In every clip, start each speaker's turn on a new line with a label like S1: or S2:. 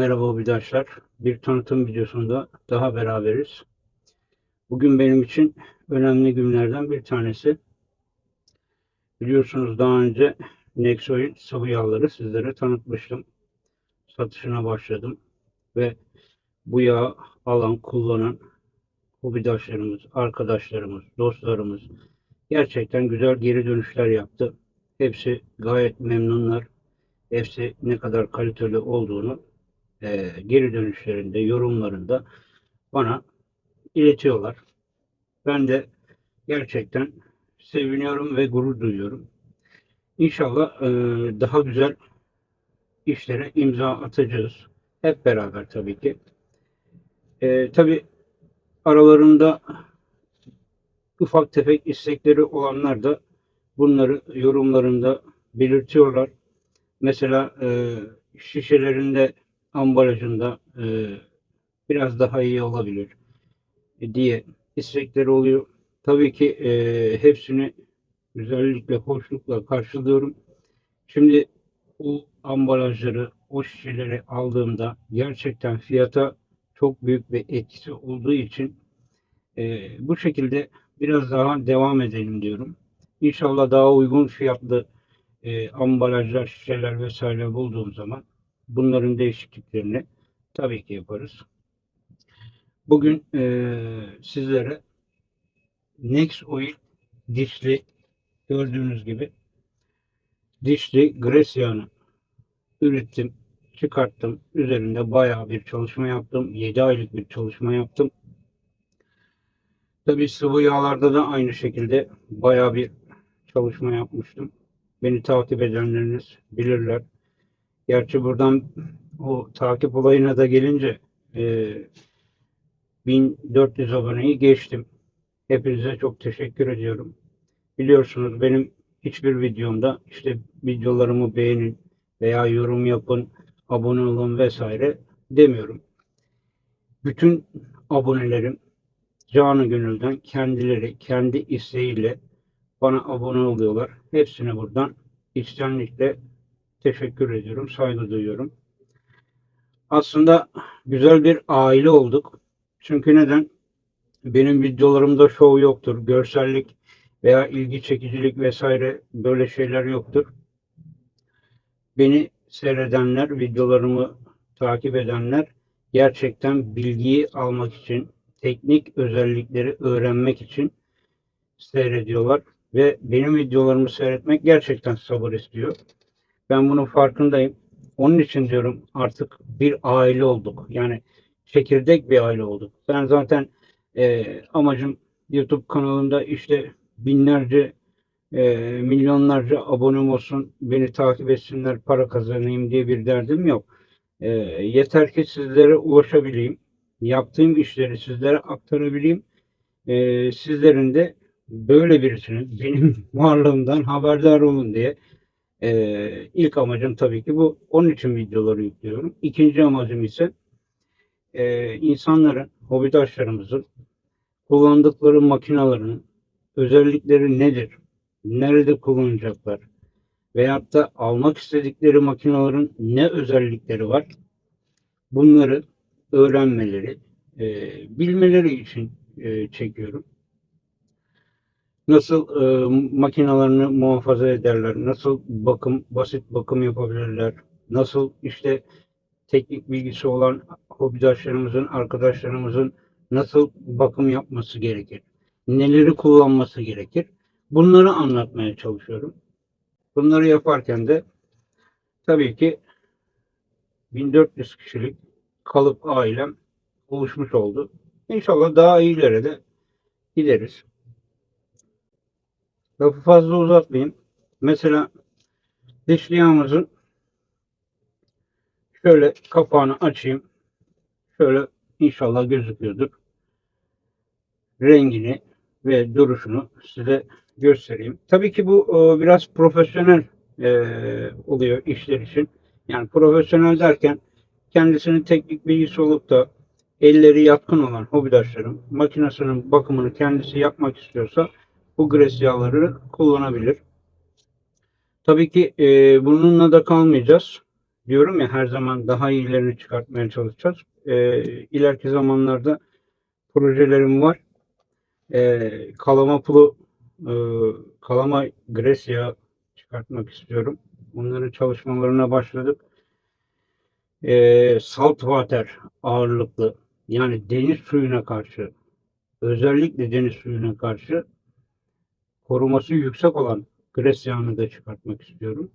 S1: Merhaba arkadaşlar. Bir tanıtım videosunda daha beraberiz. Bugün benim için önemli günlerden bir tanesi. Biliyorsunuz daha önce Nexoid sıvı yağları sizlere tanıtmıştım. Satışına başladım ve bu yağ alan, kullanan hobidaşlarımız, arkadaşlarımız, dostlarımız gerçekten güzel geri dönüşler yaptı. Hepsi gayet memnunlar. Hepsi ne kadar kaliteli olduğunu e, geri dönüşlerinde, yorumlarında bana iletiyorlar. Ben de gerçekten seviniyorum ve gurur duyuyorum. İnşallah e, daha güzel işlere imza atacağız. Hep beraber tabii ki. E, tabii aralarında ufak tefek istekleri olanlar da bunları yorumlarında belirtiyorlar. Mesela e, şişelerinde ambalajında e, biraz daha iyi olabilir e, diye istekleri oluyor. Tabii ki e, hepsini güzellikle, hoşlukla karşılıyorum. Şimdi o ambalajları, o şişeleri aldığımda gerçekten fiyata çok büyük bir etkisi olduğu için e, bu şekilde biraz daha devam edelim diyorum. İnşallah daha uygun fiyatlı e, ambalajlar, şişeler vesaire bulduğum zaman bunların değişikliklerini tabii ki yaparız. Bugün e, sizlere Nex Oil dişli gördüğünüz gibi dişli gres yağını ürettim, çıkarttım. Üzerinde bayağı bir çalışma yaptım. 7 aylık bir çalışma yaptım. Tabii sıvı yağlarda da aynı şekilde bayağı bir çalışma yapmıştım. Beni takip edenleriniz bilirler. Gerçi buradan o takip olayına da gelince e, 1400 aboneyi geçtim. Hepinize çok teşekkür ediyorum. Biliyorsunuz benim hiçbir videomda işte videolarımı beğenin veya yorum yapın, abone olun vesaire demiyorum. Bütün abonelerim canı gönülden kendileri kendi isteğiyle bana abone oluyorlar. Hepsine buradan içtenlikle teşekkür ediyorum, saygı duyuyorum. Aslında güzel bir aile olduk. Çünkü neden? Benim videolarımda şov yoktur, görsellik veya ilgi çekicilik vesaire böyle şeyler yoktur. Beni seyredenler, videolarımı takip edenler gerçekten bilgiyi almak için, teknik özellikleri öğrenmek için seyrediyorlar ve benim videolarımı seyretmek gerçekten sabır istiyor. Ben bunun farkındayım. Onun için diyorum artık bir aile olduk. Yani çekirdek bir aile olduk. Ben zaten e, amacım YouTube kanalında işte binlerce e, milyonlarca abonem olsun, beni takip etsinler, para kazanayım diye bir derdim yok. E, yeter ki sizlere ulaşabileyim. Yaptığım işleri sizlere aktarabileyim. E, sizlerin de böyle birisinin benim varlığımdan haberdar olun diye ee, ilk amacım tabii ki bu. Onun için videoları yüklüyorum. İkinci amacım ise e, insanların, hobidaşlarımızın kullandıkları makinaların özellikleri nedir? Nerede kullanacaklar? Veyahut da almak istedikleri makinaların ne özellikleri var? Bunları öğrenmeleri, e, bilmeleri için e, çekiyorum nasıl e, makinalarını muhafaza ederler, nasıl bakım, basit bakım yapabilirler, nasıl işte teknik bilgisi olan hobidaşlarımızın, arkadaşlarımızın nasıl bakım yapması gerekir, neleri kullanması gerekir, bunları anlatmaya çalışıyorum. Bunları yaparken de tabii ki 1400 kişilik kalıp ailem oluşmuş oldu. İnşallah daha iyilere de gideriz. Lafı fazla uzatmayayım. Mesela dişliyağımızın şöyle kapağını açayım. Şöyle inşallah gözüküyordur. Rengini ve duruşunu size göstereyim. Tabii ki bu e, biraz profesyonel e, oluyor işler için. Yani profesyonel derken kendisinin teknik bilgisi olup da elleri yatkın olan hobidaşlarım makinesinin bakımını kendisi yapmak istiyorsa bu gres yağları kullanabilir. Tabii ki e, bununla da kalmayacağız. diyorum ya her zaman daha iyilerini çıkartmaya çalışacağız. Ee, ileriki zamanlarda projelerim var. Ee, kalama pulu, e, kalama gres yağı çıkartmak istiyorum. Bunların çalışmalarına başladık. Ee, salt water ağırlıklı yani deniz suyuna karşı özellikle deniz suyuna karşı koruması yüksek olan gres yağını da çıkartmak istiyorum.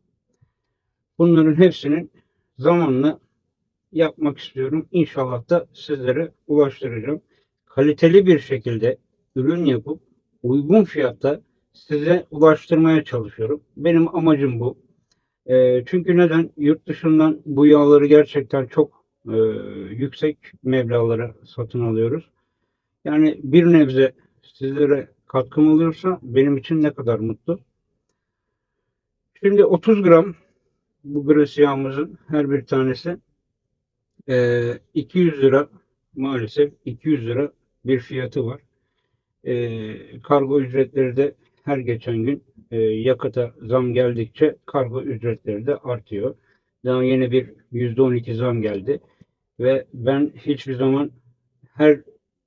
S1: Bunların hepsinin zamanla yapmak istiyorum. İnşallah da sizlere ulaştıracağım. Kaliteli bir şekilde ürün yapıp uygun fiyatta size ulaştırmaya çalışıyorum. Benim amacım bu. Ee, çünkü neden? Yurt dışından bu yağları gerçekten çok e, yüksek meblalara satın alıyoruz. Yani bir nebze sizlere katkım oluyorsa benim için ne kadar mutlu. Şimdi 30 gram bu gres yağımızın her bir tanesi e, 200 lira maalesef 200 lira bir fiyatı var. E, kargo ücretleri de her geçen gün e, yakıta zam geldikçe kargo ücretleri de artıyor. Daha yeni bir %12 zam geldi ve ben hiçbir zaman her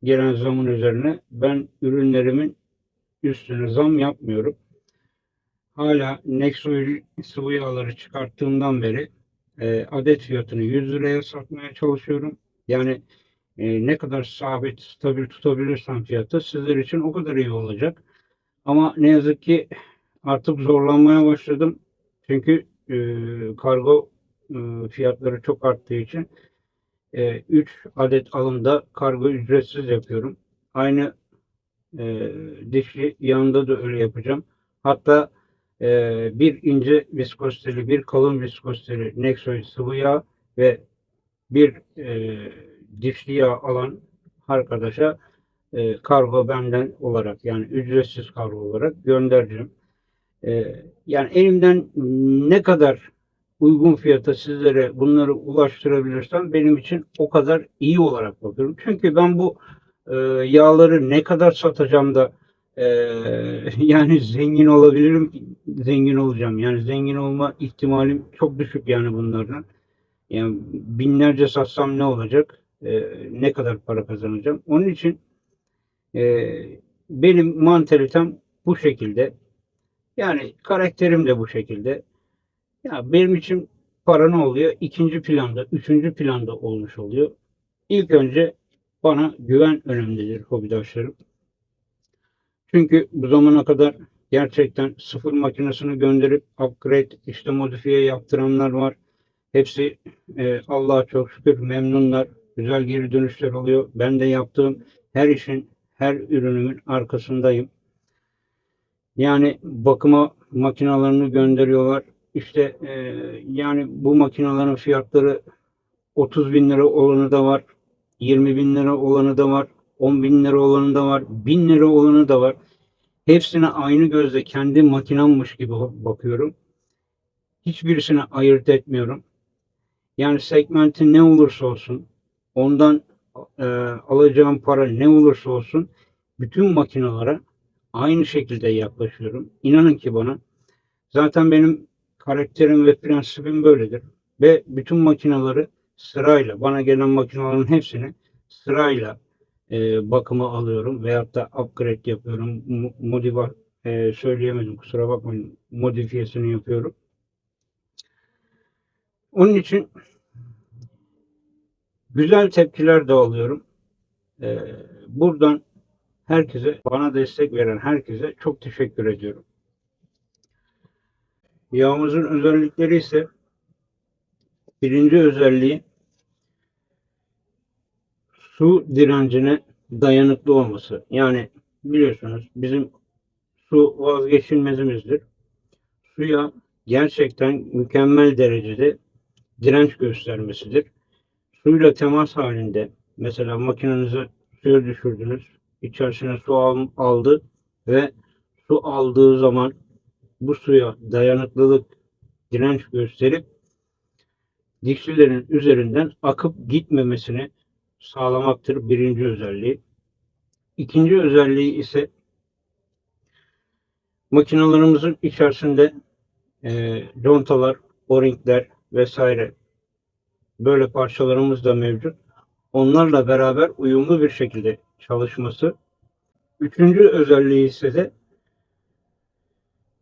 S1: gelen zamın üzerine ben ürünlerimin üstüne zam yapmıyorum. Hala Nexoil sıvı yağları çıkarttığımdan beri e, adet fiyatını 100 liraya satmaya çalışıyorum. Yani e, ne kadar sabit, stabil tutabilirsem fiyatı sizler için o kadar iyi olacak. Ama ne yazık ki artık zorlanmaya başladım. Çünkü e, kargo e, fiyatları çok arttığı için 3 adet alımda kargo ücretsiz yapıyorum. Aynı e, dişli yanında da öyle yapacağım. Hatta e, bir ince viskoziteli, bir kalın viskoziteli Nexoid sıvı yağ ve bir e, dişli yağ alan arkadaşa e, kargo benden olarak yani ücretsiz kargo olarak göndereceğim. E, yani elimden ne kadar uygun fiyata sizlere bunları ulaştırabilirsem benim için o kadar iyi olarak bakıyorum. Çünkü ben bu e, yağları ne kadar satacağım da e, yani zengin olabilirim, zengin olacağım. Yani zengin olma ihtimalim çok düşük yani bunlardan. Yani binlerce satsam ne olacak? E, ne kadar para kazanacağım? Onun için e, benim mantalitem bu şekilde. Yani karakterim de bu şekilde. Ya benim için para ne oluyor? İkinci planda, üçüncü planda olmuş oluyor. İlk önce bana güven önemlidir hobidaşlarım. Çünkü bu zamana kadar gerçekten sıfır makinesini gönderip upgrade işte modifiye yaptıranlar var. Hepsi e, Allah'a çok şükür memnunlar. Güzel geri dönüşler oluyor. Ben de yaptığım her işin, her ürünümün arkasındayım. Yani bakıma makinalarını gönderiyorlar. İşte e, yani bu makinelerin fiyatları 30 bin lira olanı da var. 20 bin lira olanı da var. 10 bin lira olanı da var. 1000 lira olanı da var. Hepsine aynı gözle kendi makinammış gibi bakıyorum. Hiçbirisine ayırt etmiyorum. Yani segmenti ne olursa olsun ondan e, alacağım para ne olursa olsun bütün makinalara aynı şekilde yaklaşıyorum. İnanın ki bana zaten benim karakterim ve prensibim böyledir. Ve bütün makinaları sırayla, bana gelen makinaların hepsini sırayla e, bakıma alıyorum veyahut da upgrade yapıyorum. Modifa e, söyleyemedim kusura bakmayın. Modifiyesini yapıyorum. Onun için güzel tepkiler de alıyorum. E, buradan herkese, bana destek veren herkese çok teşekkür ediyorum. Yağımızın özellikleri ise birinci özelliği su direncine dayanıklı olması. Yani biliyorsunuz bizim su vazgeçilmezimizdir. Suya gerçekten mükemmel derecede direnç göstermesidir. Suyla temas halinde mesela makinenizi suya düşürdünüz. içerisine su aldı ve su aldığı zaman bu suya dayanıklılık, direnç gösterip dikçilerin üzerinden akıp gitmemesini sağlamaktır birinci özelliği. İkinci özelliği ise makinalarımızın içerisinde e, contalar, o-ringler vesaire böyle parçalarımız da mevcut. Onlarla beraber uyumlu bir şekilde çalışması. Üçüncü özelliği ise de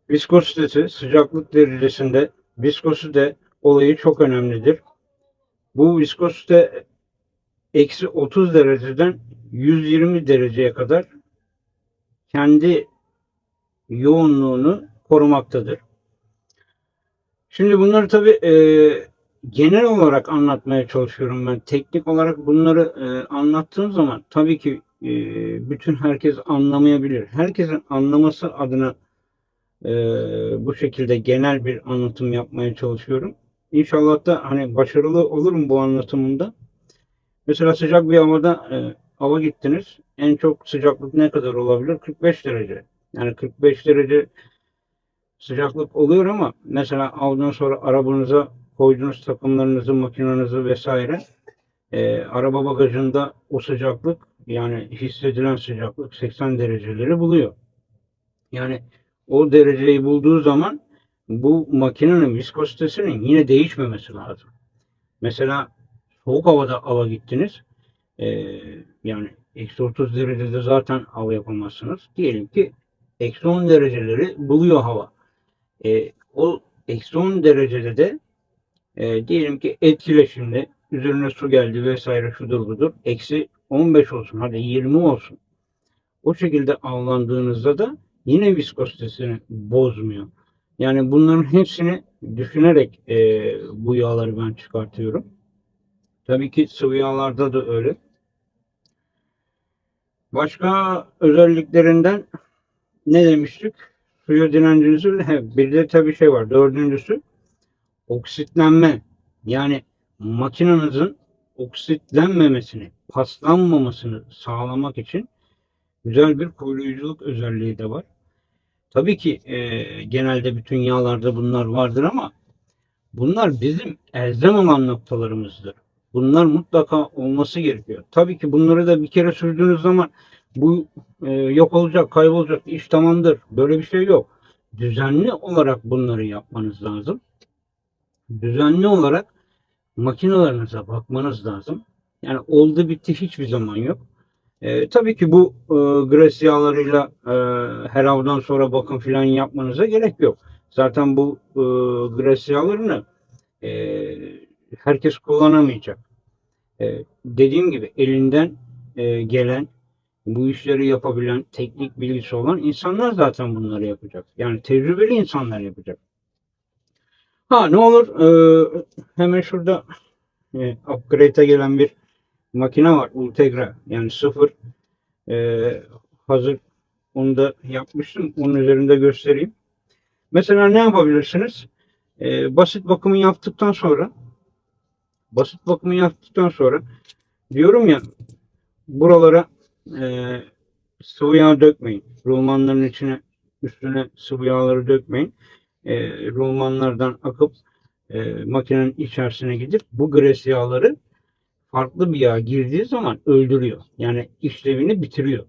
S1: viskozitesi, sıcaklık derecesinde viskozite olayı çok önemlidir. Bu viskozite eksi 30 dereceden 120 dereceye kadar kendi yoğunluğunu korumaktadır. Şimdi bunları tabi e, genel olarak anlatmaya çalışıyorum ben. Teknik olarak bunları e, anlattığım zaman tabii ki e, bütün herkes anlamayabilir. Herkesin anlaması adına e, bu şekilde genel bir anlatım yapmaya çalışıyorum. İnşallah da hani başarılı olurum bu anlatımında. Mesela sıcak bir havada e, hava gittiniz. En çok sıcaklık ne kadar olabilir? 45 derece. Yani 45 derece sıcaklık oluyor ama mesela avdan sonra arabanıza koyduğunuz takımlarınızı, makinenizi vesaire e, araba bagajında o sıcaklık yani hissedilen sıcaklık 80 dereceleri buluyor. Yani o dereceyi bulduğu zaman bu makinenin viskozitesinin yine değişmemesi lazım. Mesela soğuk havada hava gittiniz. E, yani eksi 30 derecede zaten hava yapamazsınız. Diyelim ki eksi 10 dereceleri buluyor hava. E, o eksi 10 derecede de e, diyelim ki etkileşimde üzerine su geldi vesaire şudur budur. Eksi 15 olsun hadi 20 olsun. O şekilde avlandığınızda da yine viskozitesini bozmuyor. Yani bunların hepsini düşünerek e, bu yağları ben çıkartıyorum. Tabii ki sıvı yağlarda da öyle. Başka özelliklerinden ne demiştik? Suya direncinizi bir de tabii şey var. Dördüncüsü oksitlenme. Yani makinenizin oksitlenmemesini, paslanmamasını sağlamak için güzel bir koruyuculuk özelliği de var. Tabii ki e, genelde bütün yağlarda bunlar vardır ama bunlar bizim elzem olan noktalarımızdır. Bunlar mutlaka olması gerekiyor. Tabii ki bunları da bir kere sürdüğünüz zaman bu e, yok olacak, kaybolacak, iş tamamdır. Böyle bir şey yok. Düzenli olarak bunları yapmanız lazım. Düzenli olarak makinalarınıza bakmanız lazım. Yani oldu bitti hiçbir zaman yok. E, tabii ki bu e, gres e, her avdan sonra bakım filan yapmanıza gerek yok. Zaten bu e, gres e, herkes kullanamayacak. E, dediğim gibi elinden e, gelen bu işleri yapabilen, teknik bilgisi olan insanlar zaten bunları yapacak. Yani tecrübeli insanlar yapacak. Ha ne olur e, hemen şurada e, upgrade'e gelen bir makine var. Ultegra yani sıfır e, hazır onu da yapmıştım. Onun üzerinde göstereyim. Mesela ne yapabilirsiniz? E, basit bakımı yaptıktan sonra basit bakımı yaptıktan sonra diyorum ya buralara e, sıvı yağ dökmeyin. Rulmanların içine üstüne sıvı yağları dökmeyin. E, rulmanlardan akıp e, makinenin içerisine gidip bu gres yağları farklı bir yağ girdiği zaman öldürüyor. Yani işlevini bitiriyor.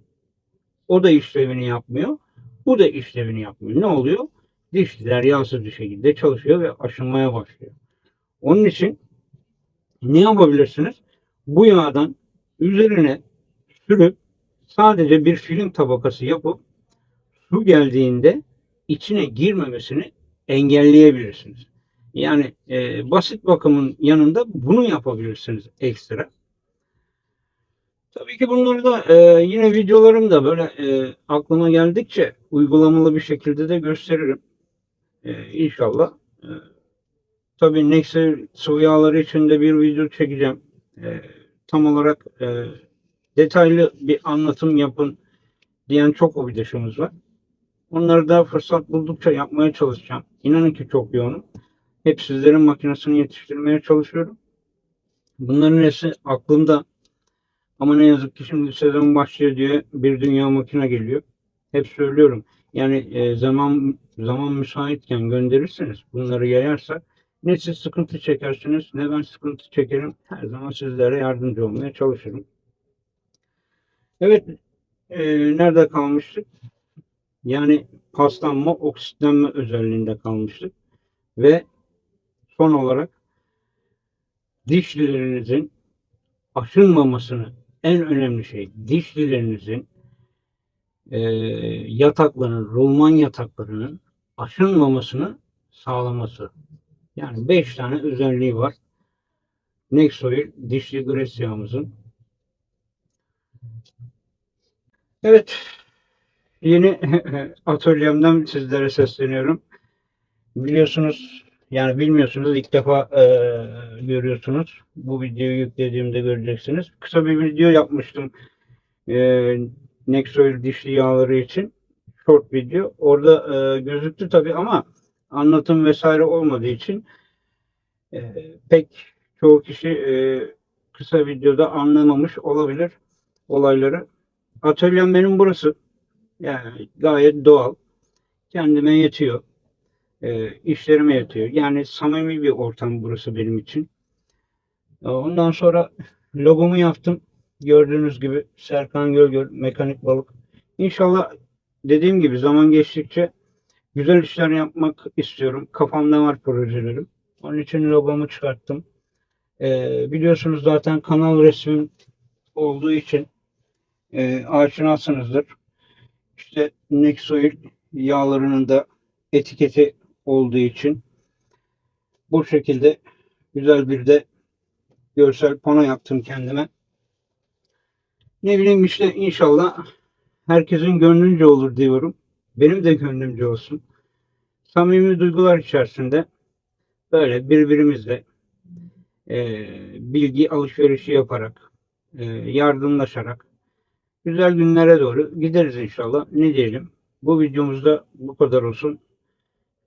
S1: O da işlevini yapmıyor. Bu da işlevini yapmıyor. Ne oluyor? Dişliler yağsız bir şekilde çalışıyor ve aşınmaya başlıyor. Onun için ne yapabilirsiniz? Bu yağdan üzerine sürüp sadece bir film tabakası yapıp su geldiğinde içine girmemesini engelleyebilirsiniz. Yani e, basit bakımın yanında bunu yapabilirsiniz ekstra. Tabii ki bunları da e, yine videolarımda böyle e, aklıma geldikçe uygulamalı bir şekilde de gösteririm. E, inşallah. E, tabii Nexer sıvı yağları için de bir video çekeceğim. E, tam olarak e, detaylı bir anlatım yapın diyen çok obidaşımız var. Onları da fırsat buldukça yapmaya çalışacağım. İnanın ki çok yoğunum. Hep sizlerin makinesini yetiştirmeye çalışıyorum. Bunların hepsi aklımda. Ama ne yazık ki şimdi sezon başlıyor diye bir dünya makine geliyor. Hep söylüyorum. Yani e, zaman zaman müsaitken gönderirseniz bunları yayarsak ne siz sıkıntı çekersiniz ne ben sıkıntı çekerim. Her zaman sizlere yardımcı olmaya çalışırım. Evet, e, nerede kalmıştık? Yani paslanma, oksitlenme özelliğinde kalmıştık. Ve son olarak dişlilerinizin aşınmamasını en önemli şey dişlilerinizin e, yataklarının, rulman yataklarının aşınmamasını sağlaması. Yani 5 tane özelliği var. Nexoil dişli gres yağımızın. Evet. Yeni atölyemden sizlere sesleniyorum. Biliyorsunuz yani bilmiyorsunuz ilk defa e, görüyorsunuz. Bu videoyu yüklediğimde göreceksiniz. Kısa bir video yapmıştım. E, Nexoil dişli yağları için. Short video. Orada e, gözüktü tabi ama anlatım vesaire olmadığı için e, pek çoğu kişi e, kısa videoda anlamamış olabilir olayları. Atölyem benim burası. Yani gayet doğal. Kendime yetiyor. E, işlerime yetiyor. Yani samimi bir ortam burası benim için. E, Ondan sonra logomu yaptım. Gördüğünüz gibi Serkan Gölgöl Mekanik Balık. İnşallah dediğim gibi zaman geçtikçe güzel işler yapmak istiyorum. Kafamda var projelerim. Onun için logomu çıkarttım. Ee, biliyorsunuz zaten kanal resmim olduğu için e, aşinasınızdır. İşte Nexoil yağlarının da etiketi olduğu için bu şekilde güzel bir de görsel pano yaptım kendime. Ne bileyim işte inşallah herkesin gönlünce olur diyorum. Benim de gönlümce olsun. Samimi duygular içerisinde böyle birbirimizle e, bilgi alışverişi yaparak, e, yardımlaşarak güzel günlere doğru gideriz inşallah. Ne diyelim? Bu videomuzda bu kadar olsun.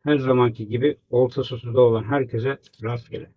S1: Her zamanki gibi oltası suda olan herkese rastgele.